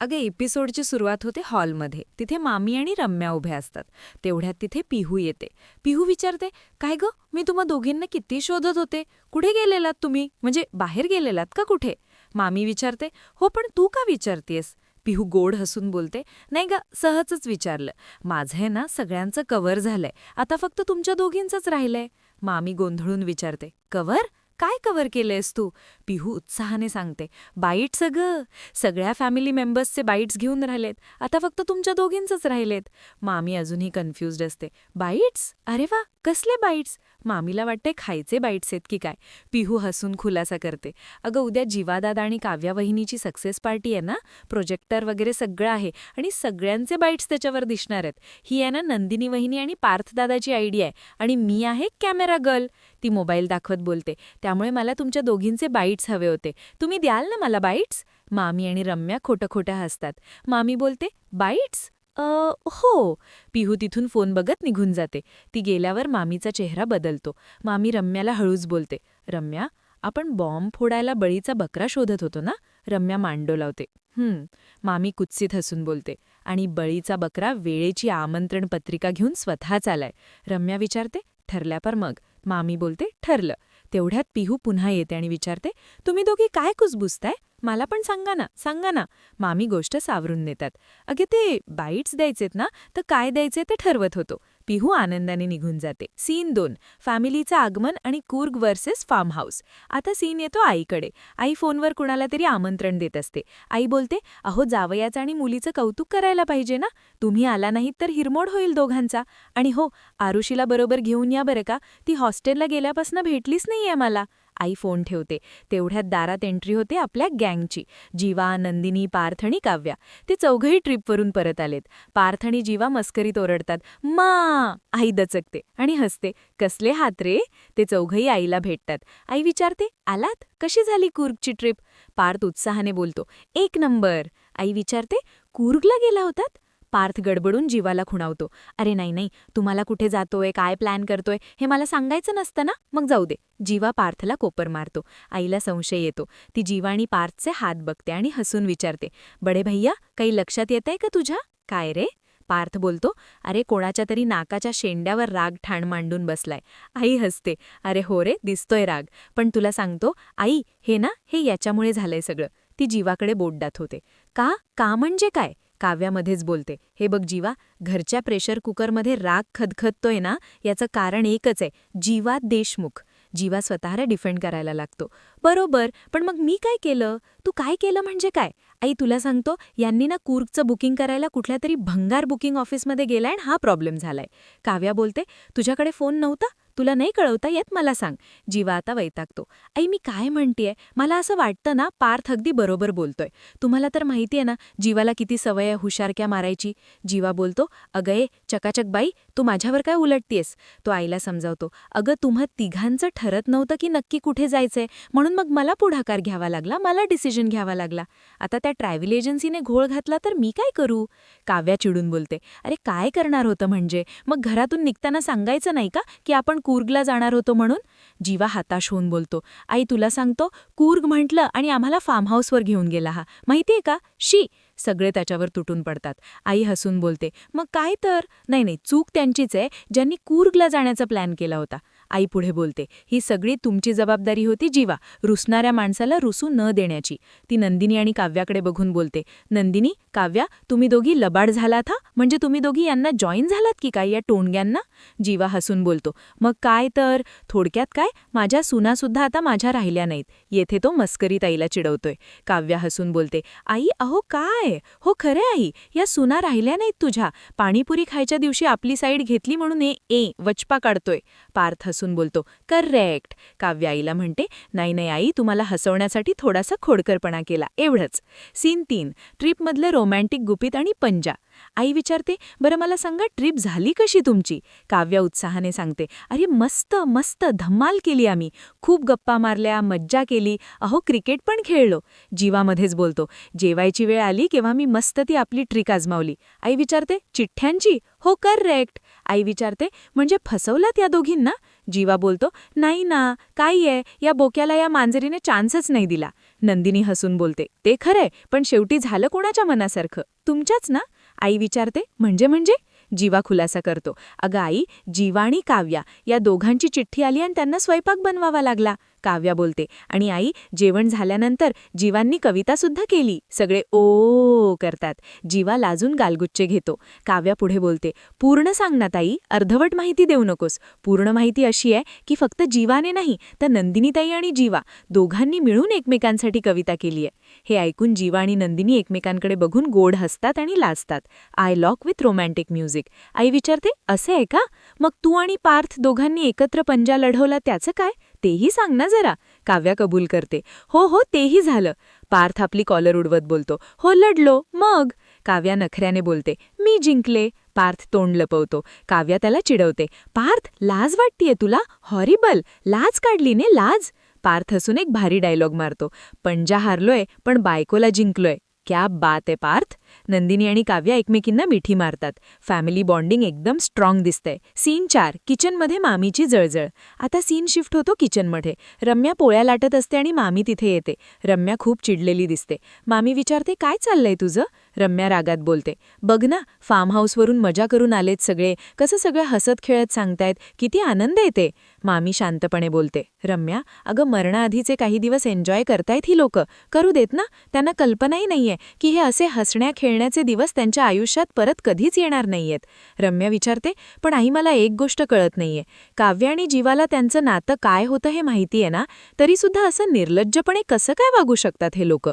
अगं एपिसोडची सुरुवात होते हॉलमध्ये. तिथे मामी आणि रम्या उभ्या असतात. तेवढ्यात तिथे पिहू येते. पिहू विचारते काय ग? मी तुम्हा दोघींना किती शोधत होते? कुठे गेलेलात तुम्ही? म्हणजे बाहेर गेलेलात का कुठे? मामी विचारते हो पण तू का विचारतेस पिहू गोड हसून बोलते नाही ग सहजच विचारलं. माझं आहे ना सगळ्यांचं कव्हर झालंय. आता फक्त तुमच्या दोघींचंच राहिलंय. मामी गोंधळून विचारते कव्हर? काय कव्हर केलंयस तू? पिहू उत्साहाने सांगते. बाईट्स अगं. सगळ्या फॅमिली मेंबर्सचे बाईट्स घेऊन राहिलेत. आता फक्त तुमच्या दोघींचंच राहिलेत. मामी अजूनही कन्फ्युज्ड असते. बाईट्स? अरे वा कसले बाईट्स? मामीला वाटते खायचे बाईट्स आहेत की काय? पिहू हसून खुलासा करते. अगं उद्या जीवादादा आणि काव्यावहिनीची सक्सेस पार्टी आहे ना? प्रोजेक्टर वगैरे सगळं आहे आणि सगळ्यांचे बाईट्स त्याच्यावर दिसणार आहेत. ही आहे ना नंदिनी वहिनी आणि पार्थदादाची आयडिया आहे. आणि मी आहे कॅमेरा गर्ल ती मोबाईल दाखवत बोलते. त्यामुळे मला तुमच्या दोघींचे बाईट्स हवे होते. तुम्ही द्याल ना मला बाईट्स? मामी आणि रम्या खोटं खोटं हसतात. मामी बोलते बाईट्स? हो. पिहू तिथून फोन बघत निघून जाते. ती गेल्यावर मामीचा चेहरा बदलतो. मामी रम्याला हळूच बोलते रम्या आपण बॉम्ब फोडायला बळीचा बकरा शोधत होतो ना रम्या मांडो लावते. हं मामी कुत्सित हसून बोलते आणि बळीचा बकरा वेळेची आमंत्रण पत्रिका घेऊन स्वतःच आलाय. रम्या विचारते ठरल्यापर मग? मामी बोलते ठरलं. तेवढ्यात पिहू पुन्हा येते आणि विचारते तुम्ही दोघी काय कुसबुसताय मला पण सांगा ना सांगा ना. मामी गोष्ट सावरून नेतात अगे ते बाईट्स द्यायचेत ना तर काय द्यायचे ते ठरवत होतो. पिहू आनंदाने निघून जाते. सीन दोन फॅमिलीचं आगमन आणि कूर्ग वर्सेस फार्म हाऊस आता सीन येतो आईकडे. आई फोनवर कुणाला तरी आमंत्रण देत असते. आई बोलते अहो जावयाचं आणि मुलीचं कौतुक करायला पाहिजे ना? तुम्ही आला नाहीत तर हिरमोड होईल दोघांचा. आणि हो आरुषीला बरोबर घेऊन या बरं का? ती हॉस्टेलला गेल्यापासून भेटलीच नाहीये मला. आई फोन ठेवते. तेवढ्यात दारात एंट्री होते आपल्या गँगची. जीवा नंदिनी पार्थणी काव्या. ते चौघही ट्रिपवरून परत आलेत. पार्थणी जीवा मस्करीत ओरडतात मा! आई दचकते आणि हसते. कसले हात रे? ते चौघही आईला भेटतात. आई विचारते आलात? कशी झाली कूर्गची ट्रिप पार्थ उत्साहाने बोलतो एक नंबर. आई विचारते कूर्गला गेला होतात? पार्थ गडबडून जीवाला खुणावतो. अरे नाही नाही तुम्हाला कुठे जातोय काय प्लॅन करतोय हे मला सांगायचं नसतं ना? मग जाऊ दे. जीवा पार्थला कोपर मारतो. आईला संशय येतो. ती जीवाणी पार्थचे हात बघते आणि हसून विचारते बडे भैया काही लक्षात येतंय का तुझ्या? काय रे? पार्थ बोलतो अरे कोणाच्या तरी नाकाच्या शेंड्यावर राग ठाण मांडून बसलाय. आई हसते अरे हो रे दिसतोय राग. पण तुला सांगतो आई हे ना हे याच्यामुळे झालंय सगळं. ती जीवाकडे बोट होते. का? का म्हणजे काय? काव्यामध्येच बोलते. हे बघ जीवा घरच्या प्रेशर कुकरमध्ये राग खदखदतोय ना याचं कारण एकच आहे जीवा देशमुख. जीवा स्वतःला डिफेंड करायला लागतो. बरोबर पण मग मी काय केलं? तू काय केलं म्हणजे काय? आई तुला सांगतो यांनी ना कूर्गचं बुकिंग करायला कुठल्या तरी भंगार बुकिंग ऑफिसमध्ये गेलाय आणि हा प्रॉब्लेम झालाय. काव्या बोलते तुझ्याकडे फोन नव्हता? तुला नाही कळवता येत? मला सांग. जीवा आता वैतागतो. आई मी काय म्हणतेय? मला असं वाटतं ना पार्थ अगदी बरोबर बोलतोय. तुम्हाला तर माहितीये ना जीवाला किती सवय आहे हुशारक्या मारायची. जीवा बोलतो अगये चकाचक बाई तू माझ्यावर काय उलटतेस तो आईला समजावतो अगं तुम्हा तिघांचं ठरत नव्हतं की नक्की कुठे जायचंय. म्हणून मग मला पुढाकार घ्यावा लागला मला डिसिजन घ्यावा लागला. आता त्या ट्रॅव्हल एजन्सीने घोळ घातला तर मी काय करू? काव्या चिडून बोलते अरे काय करणार होतं म्हणजे? मग घरातून निघताना सांगायचं नाही का की आपण कूर्गला जाणार होतो म्हणून जीवा हाताश होऊन बोलतो आई तुला सांगतो कूर्ग म्हटलं आणि आम्हाला फार्म हाऊसवर घेऊन गेला हा. माहितीये का? शी सगळे त्याच्यावर तुटून पडतात. आई हसून बोलते मग काय तर? नाही नाही चूक त्यांचीच आहे. ज्यांनी कूर्गला जाण्याचा प्लॅन केला होता. आई पुढे बोलते ही सगळी तुमची जबाबदारी होती जीवा रुसणाऱ्या माणसाला रुसू न देण्याची. ती नंदिनी आणि काव्याकडे बघून बोलते नंदिनी काव्या तुम्ही दोघी लबाड झालात हा? म्हणजे तुम्ही दोघी यांना जॉईन झालात की काय या टोणग्यांना? जीवा हसून बोलतो मग काय तर? थोडक्यात काय? माझ्या सुनासुद्धा आता माझ्या राहिल्या नाहीत. येथे तो मस्करीत आईला चिडवतोय. काव्या हसून बोलते आई अहो काय? हो खरे आई या सुना राहिल्या नाहीत तुझ्या. पाणीपुरी खायच्या दिवशी आपली साईड घेतली म्हणून ए ए वचपा काढतोय. पार्थ हसून बोलतो करेक्ट. काव्य आईला म्हणते नाही नाही आई तुम्हाला हसवण्यासाठी थोडासा खोडकरपणा केला एवढंच. सीन तीन ट्रिपमधलं रोमॅन्टिक गुपित आणि पंजा. आई विचारते बरं मला सांगा ट्रिप झाली कशी तुमची? काव्या उत्साहाने सांगते अरे मस्त मस्त धम्माल केली आम्ही. खूप गप्पा मारल्या मज्जा केली. अहो क्रिकेट पण खेळलो. जीवामध्येच बोलतो जेवायची वेळ आली केव्हा मी मस्त ती आपली ट्रिक आजमावली. आई विचारते चिठ्ठ्यांची? हो करेक्ट. आई विचारते म्हणजे फसवलात या दोघींना? जीवा बोलतो नाही ना काय आहे. या बोक्याला या मांजरीने चान्सच नाही दिला. नंदिनी हसून बोलते ते खरंय पण शेवटी झालं कोणाच्या मनासारखं? तुमच्याच ना? आई विचारते म्हणजे म्हणजे? जीवा खुलासा करतो अगं आई जीवा आणि काव्या. या दोघांची चिठ्ठी आली आणि त्यांना स्वयंपाक बनवावा लागला. काव्या बोलते. आणि आई जेवण झाल्यानंतर जीवांनी कवितासुद्धा केली. सगळे ओ करतात. जीवा लाजून गालगुच्चे घेतो. काव्या पुढे बोलते पूर्ण सांग ना ताई अर्धवट माहिती देऊ नकोस. पूर्ण माहिती अशी आहे की फक्त जीवाने नाही तर नंदिनीताई आणि जीवा दोघांनी मिळून एकमेकांसाठी कविता केली आहे. हे ऐकून जीवा आणि नंदिनी एकमेकांकडे बघून गोड हसतात आणि लाजतात. Eye lock with romantic music. आई विचारते असे आहे का? मग तू आणि पार्थ दोघांनी एकत्र पंजा लढवला त्याचं काय? तेही सांग ना जरा. काव्या कबूल करते. हो हो तेही झालं. पार्थ आपली कॉलर उडवत बोलतो. हो लढलो. मग? काव्या नखऱ्याने बोलते. मी जिंकले. पार्थ तोंड लपवतो. काव्या त्याला चिडवते. पार्थ लाज वाटतीये तुला? हॉरिबल लाज काढली ने लाज. पार्थ असून एक भारी डायलॉग मारतो. पंजा हारलोय पण बायकोला जिंकलोय. क्या बात आहे पार्थ. नंदिनी आणि काव्या एकमेकींना मिठी मारतात. फॅमिली बॉन्डिंग एकदम स्ट्रॉंग दिसतंय. सीन चार. किचनमध्ये मामीची जळजळ. आता सीन शिफ्ट होतो किचनमध्ये रम्या पोळ्या लाटत असते आणि मामी तिथे येते. रम्या खूप चिडलेली दिसते. मामी विचारते काय चाललंय तुझं? रम्या रागात बोलते. बघ ना फार्म हाऊसवरून मजा करून आलेत सगळे. कसं सगळं हसत खेळत सांगतायत? किती आनंद येते मामी शांतपणे बोलते. रम्या अगं मरणाआधीचे काही दिवस एन्जॉय करतायत ही लोक. करू देत ना त्यांना कल्पनाही नाहीये की हे असे हसण्या खेळण्याचे दिवस त्यांच्या आयुष्यात परत कधीच येणार नाहीयेत. रम्या विचारते पण आई मला एक गोष्ट कळत नाहीये. काव्य आणि जीवाला त्यांचं नातं काय होतं हे माहितीये ना? तरीसुद्धा असं निर्लज्जपणे कसं काय वागू शकतात हे लोक?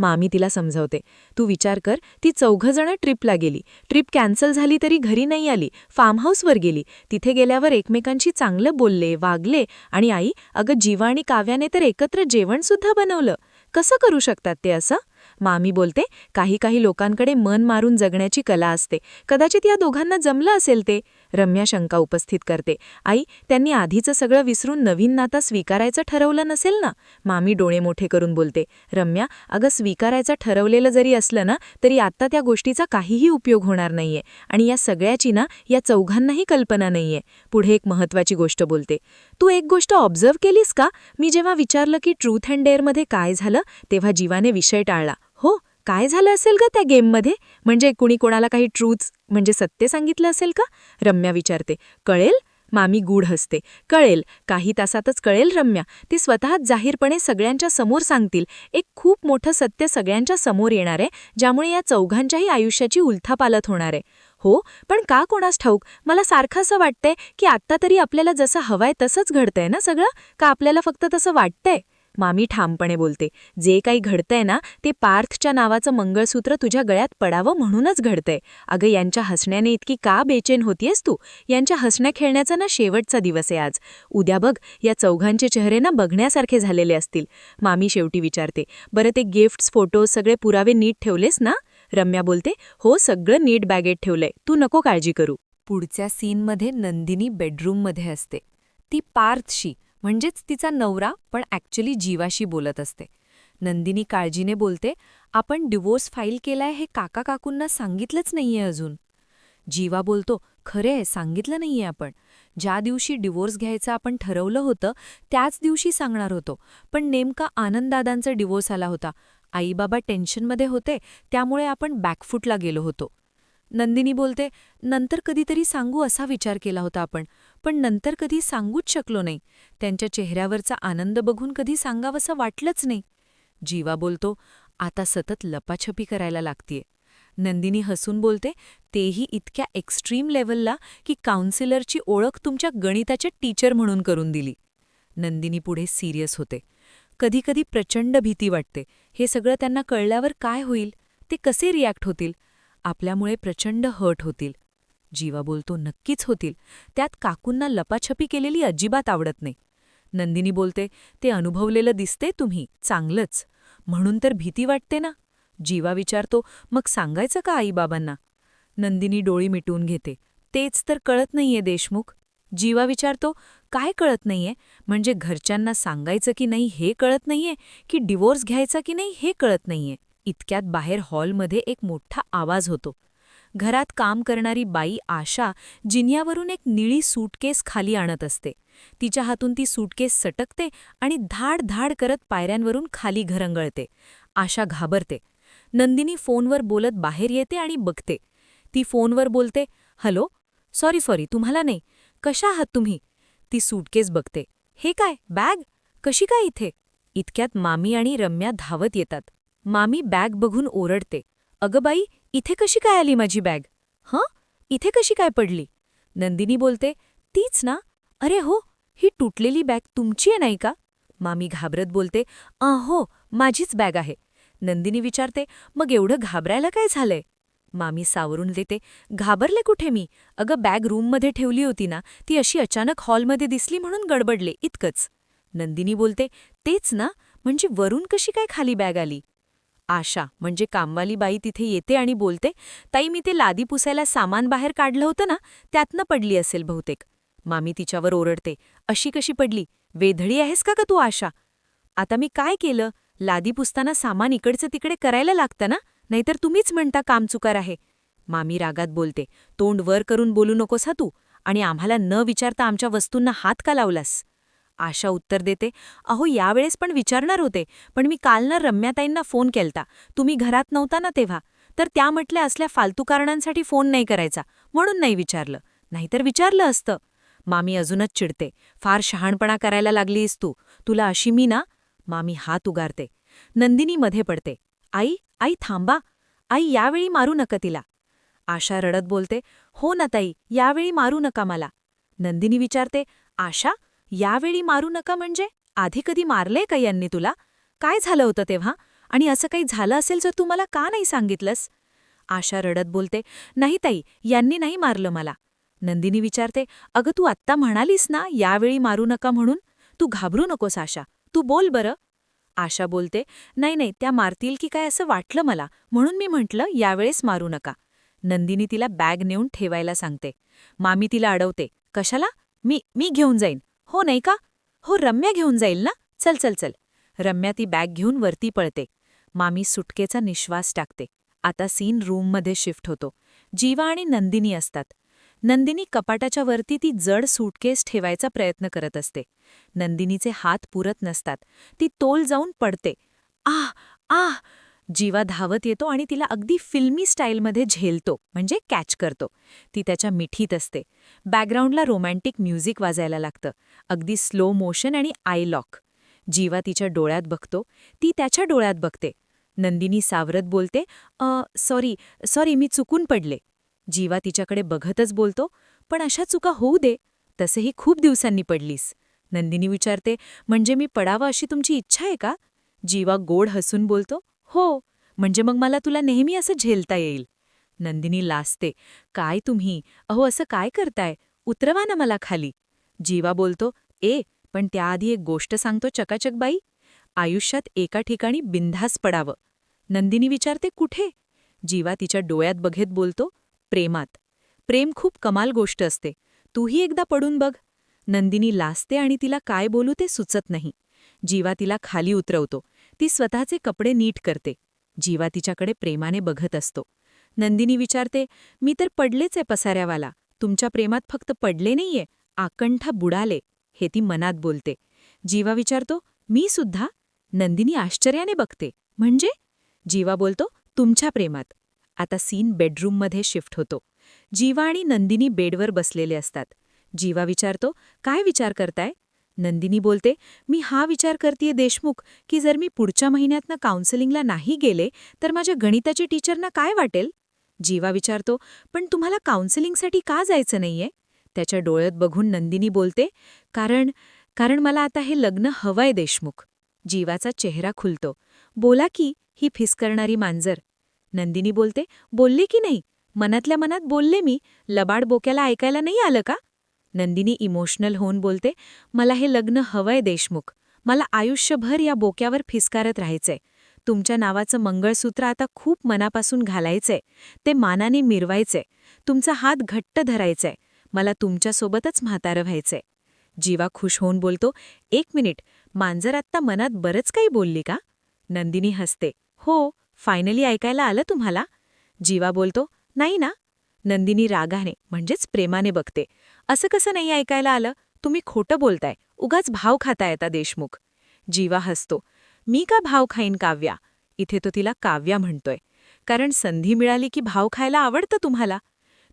मामी तिला समजवते. तू विचार कर ती चौघजणं ट्रिपला गेली. ट्रिप कॅन्सल झाली तरी घरी नाही आली. फार्म हाऊसवर गेली. तिथे गेल्यावर एकमेकांशी चांगलं बोलले वागले आणि आई अगं जीवा आणि काव्याने तर एकत्र जेवणसुद्धा बनवलं. कसं करू शकतात ते असं? मामी बोलते काही काही लोकांकडे मन मारून जगण्याची कला असते. कदाचित या दोघांना जमलं असेल ते. रम्या शंका उपस्थित करते. आई त्यांनी आधीचं सगळं विसरून नवीन नाता स्वीकारायचं ठरवलं नसेल ना? मामी डोळे मोठे करून बोलते. रम्या अगं स्वीकारायचं ठरवलेलं जरी असलं ना तरी आत्ता त्या गोष्टीचा काहीही उपयोग होणार नाहीये आणि या सगळ्याची ना या चौघांनाही कल्पना नाहीये. पुढे एक महत्वाची गोष्ट बोलते. तू एक गोष्ट ऑब्झर्व केलीस का? मी जेव्हा विचारलं की ट्रूथ अँड डेअरमध्ये काय झालं तेव्हा जीवाने विषय टाळला. हो काय झालं असेल का त्या गेममध्ये? म्हणजे कुणी कोणाला काही ट्रूथ्स म्हणजे सत्य सांगितलं असेल का? रम्या विचारते. कळेल? मामी गूढ हसते. कळेल. काही तासातच कळेल रम्या. ती स्वतःच जाहीरपणे सगळ्यांच्या समोर सांगतील. एक खूप मोठं सत्य सगळ्यांच्या समोर येणार आहे ज्यामुळे या चौघांच्याही आयुष्याची उलथापालत होणार आहे. हो पण का कोणास ठाऊक? मला सारखं असं वाटतंय की आत्ता तरी आपल्याला जसं हवंय तसंच घडतंय ना सगळं? का आपल्याला फक्त तसं वाटतंय? मामी ठामपणे बोलते जे काही घडतंय ना ते पार्थच्या नावाचं मंगळसूत्र तुझ्या गळ्यात पडावं म्हणूनच घडतंय. अगं यांच्या हसण्याने इतकी का बेचैन होतीयस तू? यांच्या हसण्या खेळण्याचा ना शेवटचा दिवस आहे आज. उद्या बघ या चौघांचे चेहरे ना बघण्यासारखे झालेले असतील. मामी शेवटी विचारते बरं ते गिफ्ट्स फोटो सगळे पुरावे नीट ठेवलेस ना? रम्या बोलते हो सगळं नीट बॅगेत ठेवलंय. तू नको काळजी करू. पुढच्या सीनमध्ये नंदिनी बेडरूममध्ये असते. ती पार्थशी म्हणजेच तिचा नवरा पण ॲक्च्युली जीवाशी बोलत असते. नंदिनी काळजीने बोलते आपण डिवोर्स फाईल केलाय हे काका काकूंना सांगितलंच नाहीये अजून. जीवा बोलतो खरे आहे सांगितलं नाहीये आपण. ज्या दिवशी डिवोर्स घ्यायचं आपण ठरवलं होतं त्याच दिवशी सांगणार होतो. पण नेमका आनंददादांचा डिवोर्स आला होता. आईबाबा टेन्शनमध्ये होते त्यामुळे आपण बॅकफूटला गेलो होतो. नंदिनी बोलते नंतर कधीतरी सांगू असा विचार केला होता आपण पण नंतर कधी सांगूच शकलो नाही. त्यांच्या चेहऱ्यावरचा आनंद बघून कधी सांगावंसं वाटलंच नाही. जीवा बोलतो आता सतत लपाछपी करायला लागतीये. नंदिनी हसून बोलते तेही इतक्या एक्स्ट्रीम लेवलला की काउन्सिलरची ओळख तुमच्या गणिताच्या टीचर म्हणून करून दिली. नंदिनी पुढे सिरियस होते. कधीकधी प्रचंड भीती वाटते. हे सगळं त्यांना कळल्यावर काय होईल? ते कसे रिॲक्ट होतील? आपल्यामुळे प्रचंड हर्ट होतील. जीवा बोलतो नक्कीच होतील. त्यात काकूंना लपाछपी केलेली अजिबात आवडत नाही. नंदिनी बोलते ते अनुभवलेलं दिसते तुम्ही चांगलंच. म्हणून तर भीती वाटते ना. जीवा विचारतो मग सांगायचं का आईबाबांना? नंदिनी डोळी मिटवून घेते तेच तर कळत नाहीये देशमुख. जीवा विचारतो काय कळत नाहीये? म्हणजे घरच्यांना सांगायचं की नाही हे कळत नाहीये? की डिवोर्स घ्यायचा की नाही हे कळत नाहीये? इतक्यात बाहेर हॉलमध्ये एक मोठा आवाज होतो. घरात काम करणारी बाई आशा जिन्यावरून एक निळी सूटकेस खाली आणत असते. तिच्या हातून ती सूटकेस सटकते आणि धाड धाड करत पायऱ्यांवरून खाली घरंगळते. आशा घाबरते. नंदिनी फोनवर बोलत बाहेर येते आणि बघते. ती फोनवर बोलते हॅलो सॉरी सॉरी तुम्हाला नाही. कशा आहात तुम्ही? ती सूटकेस बघते. हे काय बॅग? कशी काय इथे? इतक्यात मामी आणि रम्या धावत येतात. मामी बॅग बघून ओरडते. अगं बाई इथे कशी काय आली माझी बॅग? हं? इथे कशी काय पडली? नंदिनी बोलते तीच ना. अरे हो ही तुटलेली बॅग तुमची आहे नाही का? मामी घाबरत बोलते अं हो माझीच बॅग आहे. नंदिनी विचारते मग एवढं घाबरायला काय झालंय? मामी सावरून देते घाबरले कुठे मी? अगं बॅग रूममध्ये ठेवली होती ना ती अशी अचानक हॉलमध्ये दिसली म्हणून गडबडले इतकंच. नंदिनी बोलते तेच ना म्हणजे वरून कशी काय खाली बॅग आली? आशा म्हणजे कामवाली बाई तिथे येते आणि बोलते ताई मी ते लादी पुसायला सामान बाहेर काढलं होतं ना त्यातनं पडली असेल बहुतेक. मामी तिच्यावर ओरडते अशी कशी पडली? वेधळी आहेस का का तू आशा? आता मी काय केलं? लादी पुसताना सामान इकडचं तिकडे करायला लागतं ना? नाहीतर तुम्हीच म्हणता कामचुकार आहे. मामी रागात बोलते तोंड वर करून बोलू नकोस हा तू आणि आम्हाला न विचारता आमच्या वस्तूंना हात का लावलास? आशा उत्तर देते. अहो यावेळेस पण विचारणार होते पण मी काल ना रम्याताईंना फोन केलता. तुम्ही घरात नव्हता ना तेव्हा? तर त्या म्हटल्या असल्या फालतू कारणांसाठी फोन नाही करायचा म्हणून नाही विचारलं. नाहीतर विचारलं असतं. मामी अजूनच चिडते. फार शहाणपणा करायला लागलीस तू. तुला अशी मी ना? मामी हात उगारते. नंदिनी मध्ये पडते. आई आई थांबा. आई यावेळी मारू नका तिला. आशा रडत बोलते. हो ना ताई यावेळी मारू नका मला. नंदिनी विचारते आशा यावेळी मारू नका म्हणजे? आधी कधी मारलंय का यांनी तुला? काय झालं होतं तेव्हा? आणि असं काही झालं असेल तर तू मला का नाही सांगितलंस? आशा रडत बोलते नाही ताई यांनी नाही मारलं मला. नंदिनी विचारते अगं तू आत्ता म्हणालीस ना यावेळी मारू नका म्हणून? तू घाबरू नकोस आशा. तू बोल बरं. आशा बोलते नाही नाही त्या मारतील की काय असं वाटलं मला. म्हणून मी म्हटलं यावेळेस मारू नका. नंदिनी तिला बॅग नेऊन ठेवायला सांगते. मामी तिला अडवते कशाला? मी मी घेऊन जाईन. हो नाही का? हो रम्या घेऊन जाईल ना? चल चल चल. रम्या ती बॅग घेऊन वरती पळते. मामी सुटकेचा निश्वास टाकते. आता सीन रूममध्ये शिफ्ट होतो. जीवा आणि नंदिनी असतात. नंदिनी कपाटाच्या वरती ती जड सूटकेस ठेवायचा प्रयत्न करत असते. नंदिनीचे हात पुरत नसतात. ती तोल जाऊन पडते. आह आह जीवा धावत येतो आणि तिला अगदी फिल्मी स्टाईलमध्ये झेलतो म्हणजे कॅच करतो. ती त्याच्या मिठीत असते. बॅकग्राऊंडला रोमॅन्टिक म्युझिक वाजायला लागतं. अगदी स्लो मोशन आणि आय लॉक जीवा तिच्या डोळ्यात बघतो. ती त्याच्या डोळ्यात बघते. नंदिनी सावरत बोलते सॉरी सॉरी मी चुकून पडले. जीवा तिच्याकडे बघतच बोलतो पण अशा चुका होऊ दे. तसेही खूप दिवसांनी पडलीस. नंदिनी विचारते म्हणजे मी पडावं अशी तुमची इच्छा आहे का? जीवा गोड हसून बोलतो हो म्हणजे मग मला तुला नेहमी असं झेलता येईल. नंदिनी लाजते. काय तुम्ही? अहो असं काय करताय? उतरवा ना मला खाली. जीवा बोलतो ए पण त्याआधी एक गोष्ट सांगतो चकाचकबाई. आयुष्यात एका ठिकाणी बिंधास पडावं. नंदिनी विचारते कुठे? जीवा तिच्या डोळ्यात बघेत बोलतो प्रेमात. प्रेम खूप कमाल गोष्ट असते. तूही एकदा पडून बघ. नंदिनी लाजते आणि तिला काय बोलू ते सुचत नाही. जीवा तिला खाली उतरवतो. ती स्वतःचे कपडे नीट करते. जीवा तिच्याकडे प्रेमाने बघत असतो. नंदिनी विचारते मी तर पडलेच आहे पसाऱ्यावाला. तुमच्या प्रेमात फक्त पडले नाहीये आकंठा बुडाले हे ती मनात बोलते. जीवा विचारतो मी सुद्धा? नंदिनी आश्चर्याने बघते. म्हणजे? जीवा बोलतो तुमच्या प्रेमात. आता सीन बेडरूममध्ये शिफ्ट होतो. जीवा आणि नंदिनी बेडवर बसलेले असतात. जीवा विचारतो काय विचार करताय? नंदिनी बोलते मी हा विचार करतेय देशमुख की जर मी पुढच्या महिन्यातनं काउन्सिलिंगला नाही गेले तर माझ्या गणिताची टीचरना काय वाटेल? जीवा विचारतो पण तुम्हाला काउन्सिलिंगसाठी का जायचं नाहीये? त्याच्या डोळ्यात बघून नंदिनी बोलते कारण कारण मला आता हे लग्न हवंय देशमुख. जीवाचा चेहरा खुलतो बोला की ही फिसकरणारी मांजर. नंदिनी बोलते बोलले की नाही? मनातल्या मनात बोलले मी. लबाड बोक्याला ऐकायला नाही आलं का? नंदिनी इमोशनल होऊन बोलते मला हे लग्न हवंय देशमुख. मला आयुष्यभर या बोक्यावर फिसकारत राहायचंय. तुमच्या नावाचं मंगळसूत्र आता खूप मनापासून घालायचंय. ते मानाने मिरवायचंय. तुमचा हात घट्ट धरायचंय. मला तुमच्यासोबतच म्हातारं व्हायचंय. जीवा खुश होऊन बोलतो एक मिनिट मांजर आत्ता मनात बरंच काही बोलली का? नंदिनी हसते हो फायनली ऐकायला आलं तुम्हाला? जीवा बोलतो नाही ना नंदिनी रागाने म्हणजेच प्रेमाने बघते. असं कसं नाही ऐकायला आलं? तुम्ही खोटं बोलताय. उगाच भाव खाता येता देशमुख. जीवा हसतो. मी का भाव खाईन काव्या? इथे तो तिला काव्या म्हणतोय. कारण संधी मिळाली की भाव खायला आवडतं तुम्हाला?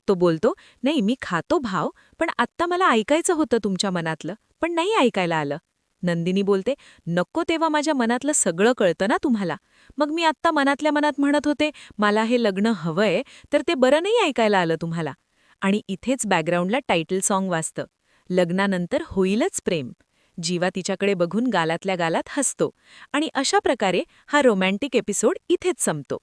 तो बोलतो नाही मी खातो भाव पण आत्ता मला ऐकायचं होतं तुमच्या मनातलं पण नाही ऐकायला आलं. नंदिनी बोलते नको तेव्हा माझ्या मनातलं सगळं कळतं ना तुम्हाला. मग मी आत्ता मनातल्या मनात म्हणत होते मला हे लग्न हवंय तर ते बरं नाही ऐकायला आलं तुम्हाला. आणि इथेच बॅकग्राऊंडला टायटल सॉन्ग वाजतं. लग्नानंतर होईलच प्रेम. जीवा तिच्याकडे बघून गालातल्या गालात हसतो. आणि अशा प्रकारे हा रोमँटिक एपिसोड इथेच संपतो.